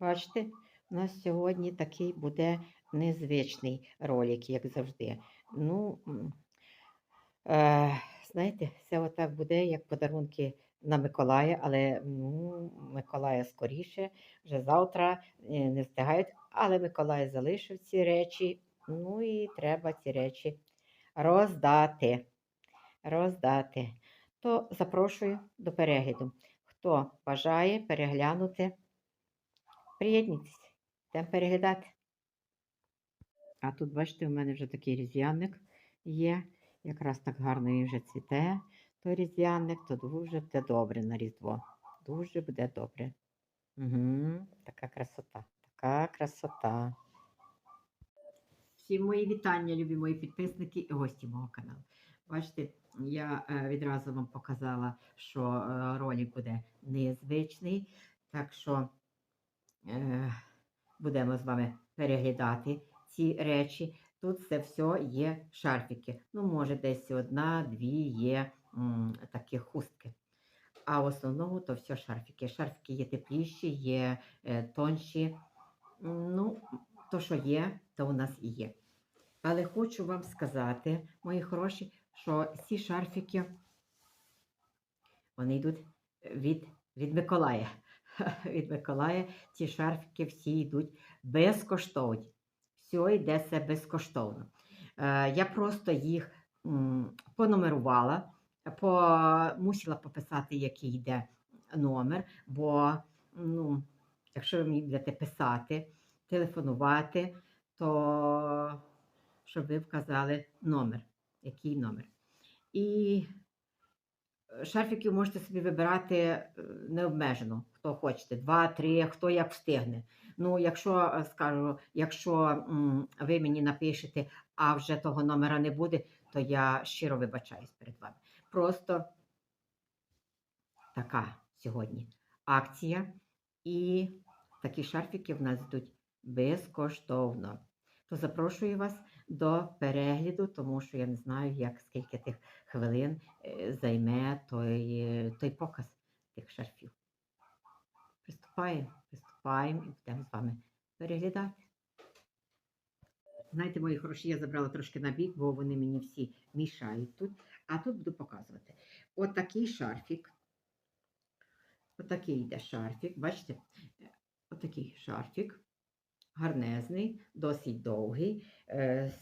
Бачите, у нас сьогодні такий буде незвичний ролик, як завжди. Ну, е, знаєте, це отак буде, як подарунки на Миколая, але ну, Миколая скоріше, вже завтра е, не встигають, але Миколай залишив ці речі, ну і треба ці речі роздати. Роздати. То запрошую до перегляду. Хто бажає переглянути, приєднуйтесь, йдемо переглядати. А тут, бачите, у мене вже такий різдвяник є. Якраз так гарно і вже цвіте той різдвяник, то дуже буде добре на Різдво. Дуже буде добре. Угу, така красота, така красота. Всі мої вітання, любі мої підписники і гості мого каналу. Бачите, я е, відразу вам показала, що е, ролик буде незвичний, так що будемо з вами переглядати ці речі. Тут це все є шарфіки. Ну, може, десь одна-дві є такі хустки. А в основному то все шарфіки. Шарфіки є тепліші, є е, тонші. Ну, то, що є, то у нас і є. Але хочу вам сказати, мої хороші, що ці шарфіки вони йдуть від, від Миколая. Від Миколая ці шарфіки всі йдуть безкоштовні. Все йде це безкоштовно. Е, я просто їх понумерувала, по, мусила пописати, який йде номер, бо ну, якщо ви мені будете писати, телефонувати, то щоб ви вказали номер, який номер. І е, шарфіків можете собі вибирати е, необмежено, хто хочете, два, три, хто як встигне. Ну, якщо е, скажу, якщо ви мені напишете, а вже того номера не буде, то я щиро вибачаюсь перед вами. Просто така сьогодні акція, і такі шарфіки в нас йдуть безкоштовно. То запрошую вас до перегляду, тому що я не знаю, як скільки тих хвилин е, займе той, е, той показ тих шарфів. Приступаємо, приступаємо і будемо з вами переглядати. Знаєте, мої хороші, я забрала трошки на бік, бо вони мені всі мішають тут. А тут буду показувати. От такий шарфік. Отакий йде шарфік. Бачите? Отакий шарфік. Гарнезний, досить довгий. Е,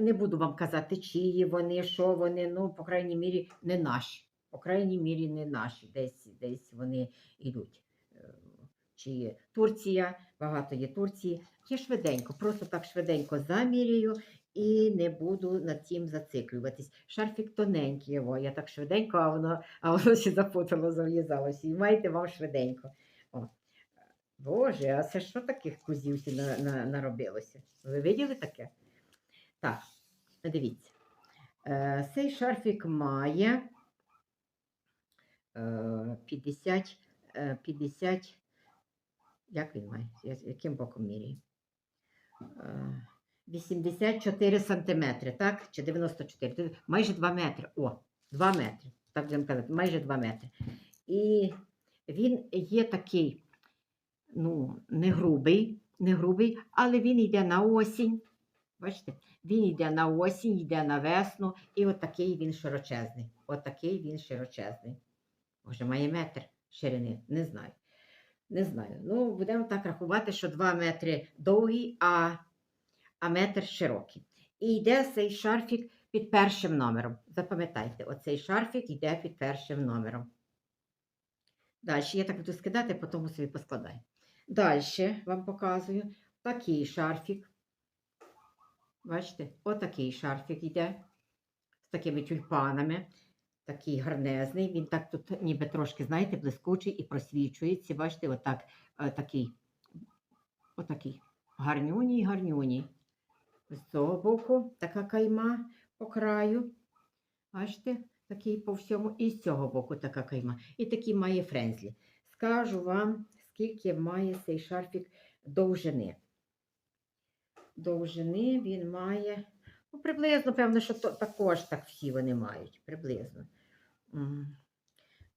не буду вам казати, чиї вони, що вони, ну, по крайній мірі, не наші. По крайній мірі, не наші. Десь, десь вони йдуть. Чи Турція, багато є Турції. Я швиденько, просто так швиденько замірюю і не буду над цим зациклюватись. Шарфік тоненький, його, я так швиденько, а воно, а воно ще запутало, зав'язалося. І маєте вам швиденько. О. Боже, а це що таких кузів на, на, наробилося? Ви виділи таке? Так, дивіться. Е, цей шарфік має е, 50, е, 50, як він має? Яким боком міряє? Е, 84 сантиметри, так? Чи 94? Тобто Майже 2 метри. О, 2 метри. Так будемо казати, майже 2 метри. І він є такий, ну, не грубий, не грубий, але він йде на осінь. Бачите, він йде на осінь, йде на весну, і отакий він широчезний. Отакий він широчезний. Може, має метр ширини, не знаю. Не знаю. Ну, будемо так рахувати, що 2 метри довгий, а, а метр широкий. І йде цей шарфік під першим номером. Запам'ятайте, оцей шарфік йде під першим номером. Далі я так буду скидати, потім собі поскладаю. Далі вам показую такий шарфік. Бачите, отакий шарфік йде з такими тюльпанами. Такий гарнезний. Він так тут ніби трошки, знаєте, блискучий і просвічується. Бачите, отак, е, такий, отакий. Гарнюній, гарнюній. З цього боку така кайма по краю. Бачите, такий по всьому. І з цього боку така кайма. І такий має френзлі. Скажу вам, скільки має цей шарфік довжини. Довжини він має. Ну, приблизно, певно, що то, також так всі вони мають. Приблизно.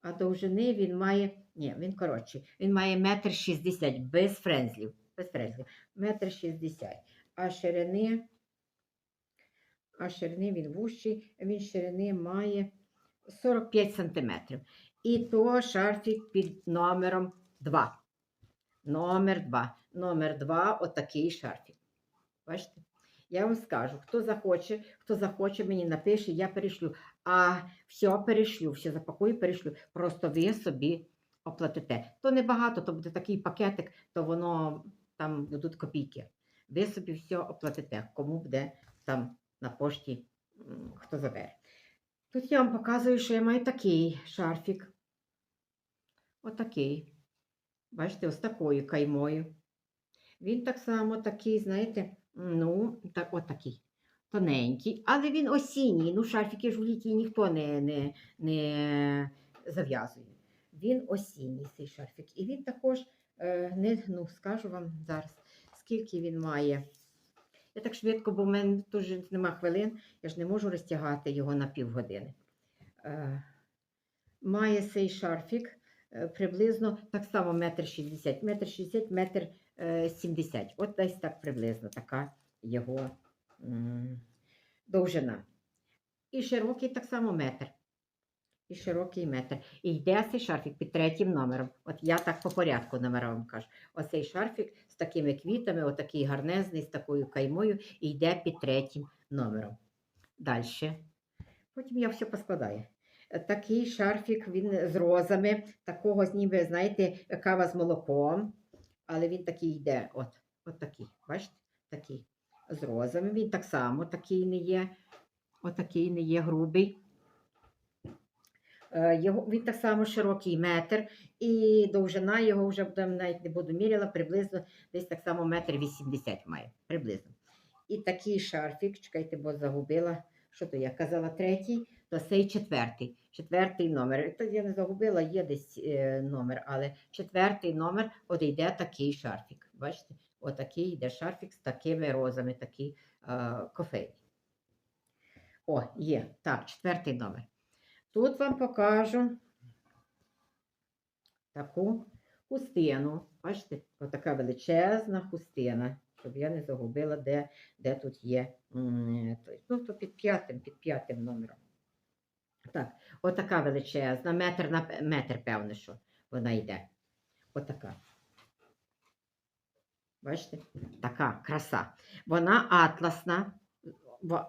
А довжини він має. Ні, він коротший. Він має метр шістдесят без френзлів. Без френзлів. Метр шістдесят. А ширини. А ширини він вущий, він ширини має 45 сантиметрів. І то шарфік під номером 2. Номер 2. Номер 2 отакий шарфік. Бачите? Я вам скажу, хто захоче, хто захоче, мені напише, я перешлю. А все перешлю, все запакую, перешлю. Просто ви собі оплатите. То небагато, то буде такий пакетик, то воно там будуть копійки. Ви собі все оплатите, кому буде там на пошті, хто забере. Тут я вам показую, що я маю такий шарфік. Отакий. Бачите, ось такою каймою. Він так само такий, знаєте, ну, так, отакий. Тоненький, але він осінній. Ну, шарфіки ж літі ніхто не, не, не зав'язує. Він осінній, цей шарфік. І він також, е, не, ну, скажу вам зараз, скільки він має. Я так швидко, бо в мене теж нема хвилин, я ж не можу розтягати його на півгодини. Е, має цей шарфік приблизно так само метр шістдесят, метр шістдесят, метр е, сімдесят. От десь так приблизно така його довжина. І широкий так само метр. І широкий метр. І йде цей шарфік під третім номером. От я так по порядку номера вам кажу. Оцей шарфік з такими квітами, отакий гарнезний, з такою каймою, і йде під третім номером. Далі. Потім я все поскладаю. Такий шарфік, він з розами, такого ніби, знаєте, кава з молоком. Але він такий йде, от, от такий, бачите? Такий. З розами. Він так само такий не є. Отакий не є грубий. Е, Його, він так само широкий метр, і довжина його вже навіть не буду міряла, приблизно десь так само метр вісімдесят має. Приблизно. І такий шарфік, чекайте, бо загубила. Що то я казала третій, то цей четвертий. Четвертий номер. Я не загубила, є десь е, номер, але четвертий номер от йде такий шарфік. Бачите? Отакий йде шарфік з такими розами, такий е, кофейний. О, є. Так, четвертий номер. Тут вам покажу таку хустину. Бачите, отака величезна хустина, щоб я не загубила, де, де тут є. Ну, то під п'ятим, під п'ятим номером. Так, отака величезна, метр на метр, певне, що вона йде. Отака. Бачите? Така краса. Вона атласна.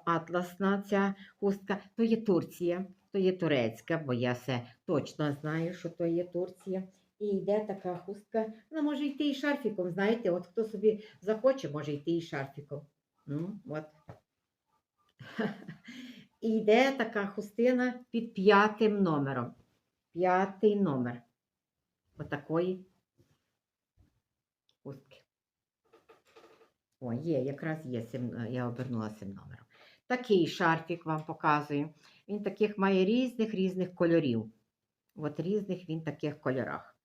Атласна ця хустка, то є Турція, то є турецька, бо я все точно знаю, що то є Турція. І йде така хустка. Вона може йти і шарфіком, знаєте, от хто собі захоче, може йти і шарфіком. Ну, от. І йде така хустина під п'ятим номером. П'ятий номер. Отакої хустки. О, є, якраз є, я обернула цим номером. Такий шарфік вам показую. Він таких має різних різних кольорів. От різних він таких кольорах.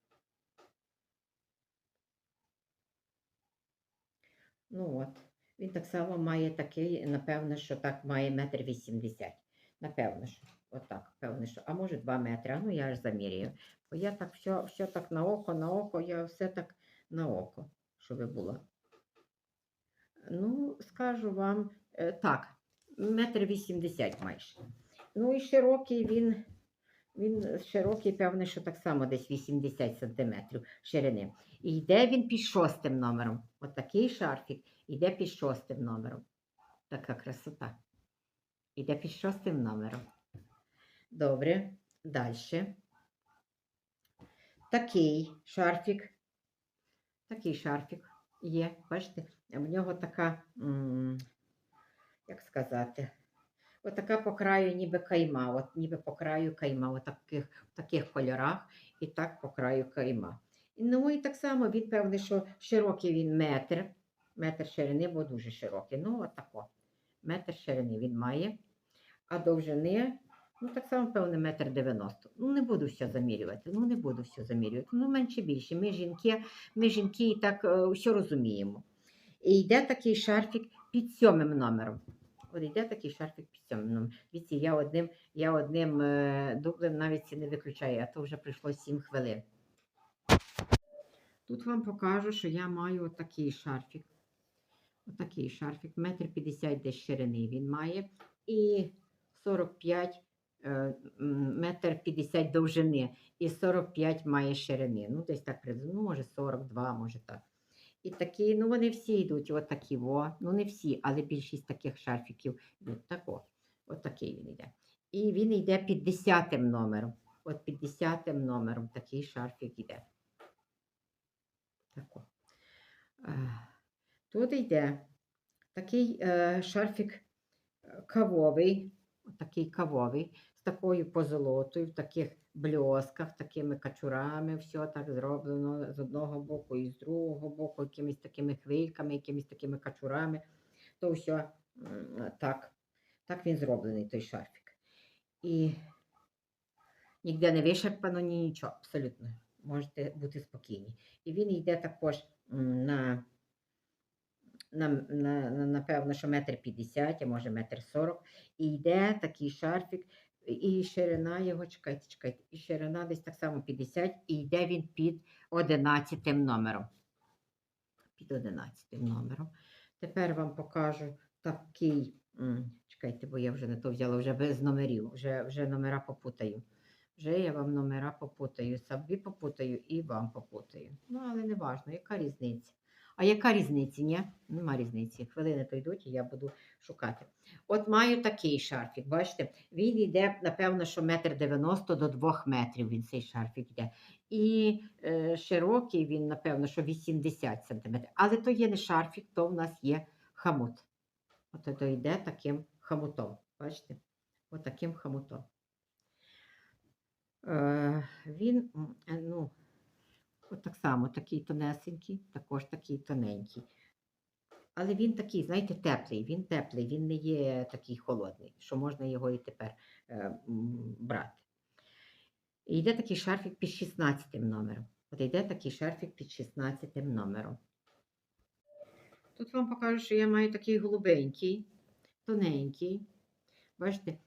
Ну от, він так само має такий, напевно, що так має метр вісімдесят. Напевно, що. Отак, певно, що. А може 2 метри. Ну я ж замірюю. Бо я так все, все так на око, на око, я все так на око, щоб було. Ну, скажу вам, е, так, метр вісімдесят майже. Ну і широкий він, він широкий, певне, що так само десь 80 сантиметрів ширини. І йде він під шостим номером. Отакий шарфік йде під шостим номером. Така красота. Іде під шостим номером. Добре, далі. Такий шарфік. Такий шарфік є. Бачите, в нього така, як сказати, отака по краю ніби кайма, от ніби по краю кайма, от таких, в таких кольорах і так по краю кайма. Ну і так само він певний, що широкий він метр, метр ширини, бо дуже широкий. Ну, от тако. Метр ширини він має, а довжини, ну так само, певне, метр дев'яносто. Ну, не буду все замірювати, ну не буду все замірювати. Ну, менше більше. Ми жінки, ми жінки і так е, все розуміємо. І йде такий шарфік під сьомим номером. От йде такий шарфік під цьому номером. Дивіться, я одним, я одним е, дублем навіть не виключаю, а то вже пройшло 7 хвилин. Тут вам покажу, що я маю отакий шарфік. Отакий шарфік, метр п'ятдесят десь ширини він має. І 45 е, метр 50 довжини і 45 має ширини. Ну, десь так приблизно, ну, може 42, може так. І такі, ну вони всі йдуть, отакі, во. Ну не всі, але більшість таких шарфіків йдуть тако. Отакий він йде. І він йде під 10 номером. От під 10 номером такий шарфік йде. Тако. Е, Тут йде такий е, шарфік е, кавовий, такий кавовий, з такою позолотою, в таких бльосках, такими качурами, все так зроблено з одного боку і з другого боку, якимись такими хвильками, якимись такими качурами. То все так, так він зроблений, той шарфік. І ніде не вишерпано, ні нічого, абсолютно. Можете бути спокійні. І він йде також на на, на, на, напевно, що метр п'ятдесят, а може метр сорок. І йде такий шарфік, і ширина його, чекайте, чекайте, і ширина десь так само 50, і йде він під 11 номером. Під 11 номером. Тепер вам покажу такий, чекайте, бо я вже не то взяла, вже без номерів, вже, вже номера попутаю. Вже я вам номера попутаю, собі попутаю і вам попутаю. Ну, але не важно, яка різниця. А яка різниця? Ні? Нема різниці. Хвилини то йдуть, і я буду шукати. От маю такий шарфік, бачите, він йде, напевно, що метр дев'яносто до двох метрів він цей шарфік йде. І е, широкий він, напевно, що 80 сантиметрів. Але то є не шарфік, то в нас є хамут. От то йде таким хамутом. Бачите? От хамутом. Е, він, ну, От так само, такий тонесенький, також такий тоненький. Але він такий, знаєте, теплий, він теплий, він не є такий холодний, що можна його і тепер е, брати. І йде такий шарфік під 16 номером. От йде такий шарфік під 16 номером. Тут вам покажу, що я маю такий голубенький, тоненький. Бачите,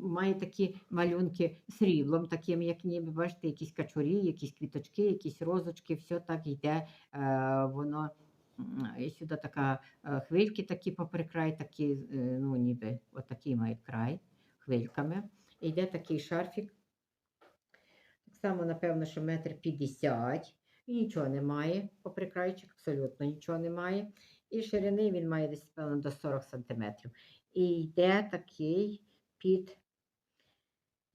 має такі малюнки сріблом, таким, як ніби, бачите, якісь качурі, якісь квіточки, якісь розочки, все так йде. Е, воно сюди така е, хвильки такі попри край, такі, е, ну, ніби отакий мають край хвильками. Йде такий шарфік. Так само, напевно, що метр п'ятдесят. І нічого немає, попри крайчик, абсолютно нічого немає. І ширини він має десь, певно, до 40 сантиметрів. І йде такий під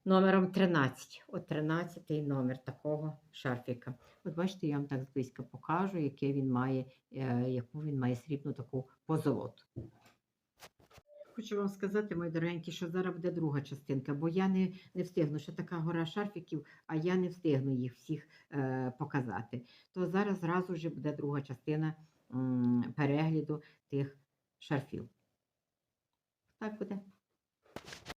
номером 13. От 13 номер такого шарфіка. От бачите, я вам так зблизька покажу, яке він має, е, яку він має срібну таку позолоту. Хочу вам сказати, мої дорогенькі, що зараз буде друга частинка, бо я не, не встигну, що така гора шарфіків, а я не встигну їх всіх е, показати. То зараз зразу вже буде друга частина м, перегляду тих шарфів. Так буде.